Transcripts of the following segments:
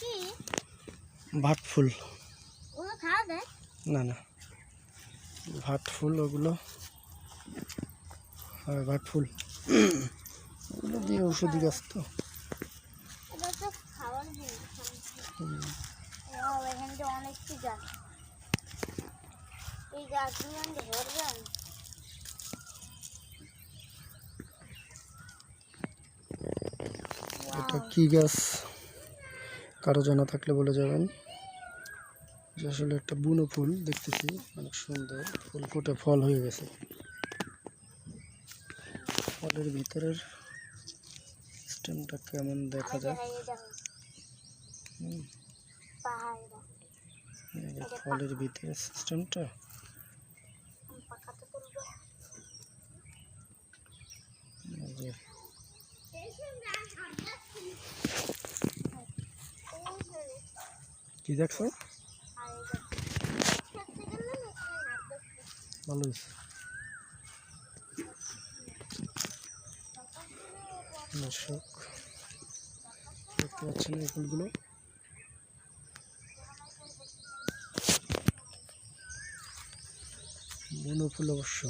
কি? ভাট ফুল। ওগুলো খাওয়া যায় না না। ভাট ফুল ওগুলো। হ্যাঁ ভাট ফুল। ওগুলো দিয়ে ওষুধি গাছ তো। এটা কি গাছ? কারও জানা থাকলে বলে যাবেন। যে আসলে একটা বুনো ফুল দেখতেছি অনেক সুন্দর। ফুল ফুটে ফল হয়ে গেছে। ফলের ভিতরের স্টেমটা কেমন দেখা যায় এই দেখো হুম, পাহাড় এই যে ফলের ভিতরে সিস্টেমটা কি দেখছ? ভালো দর্শক দেখতে পাচ্ছেন এই ফুলগুলো। বনো ফুল অবশ্য।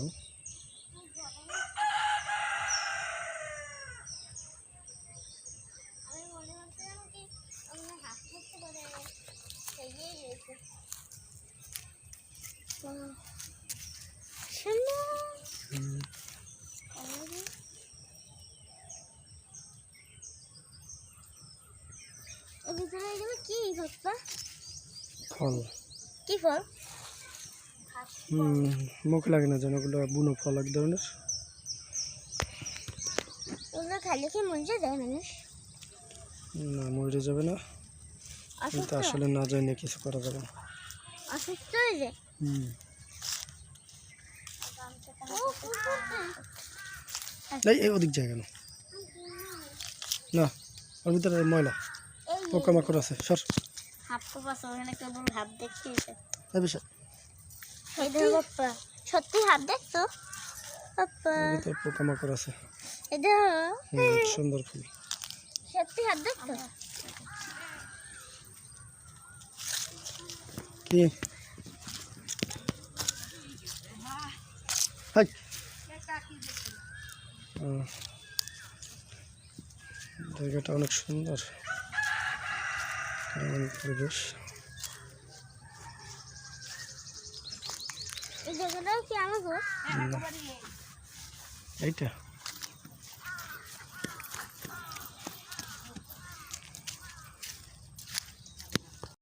কি ফল। কি ফল হুম লাগে না যেন ওগুলো বুনো ফল এক ধরনের। ওগুলো খাইলে কি মরে যায় মানুষ? না মরে যাবে না। কিন্তু আসলে না জানি কিছু করা যাবে না। অসুস্থ হয়ে যায়? এই ওদিক জায়গা না না ওর ভিতরে ময়লা। আছে সর। সত্যি হাত দেখছ? ভিতরে পোকামাকড় আছে। হুম সুন্দর ফুল। সত্যি হাত দেখছ? কি? হাই ও, জায়গাটা অনেক সুন্দর। গ্রামীণ পরিবেশ। এইটা?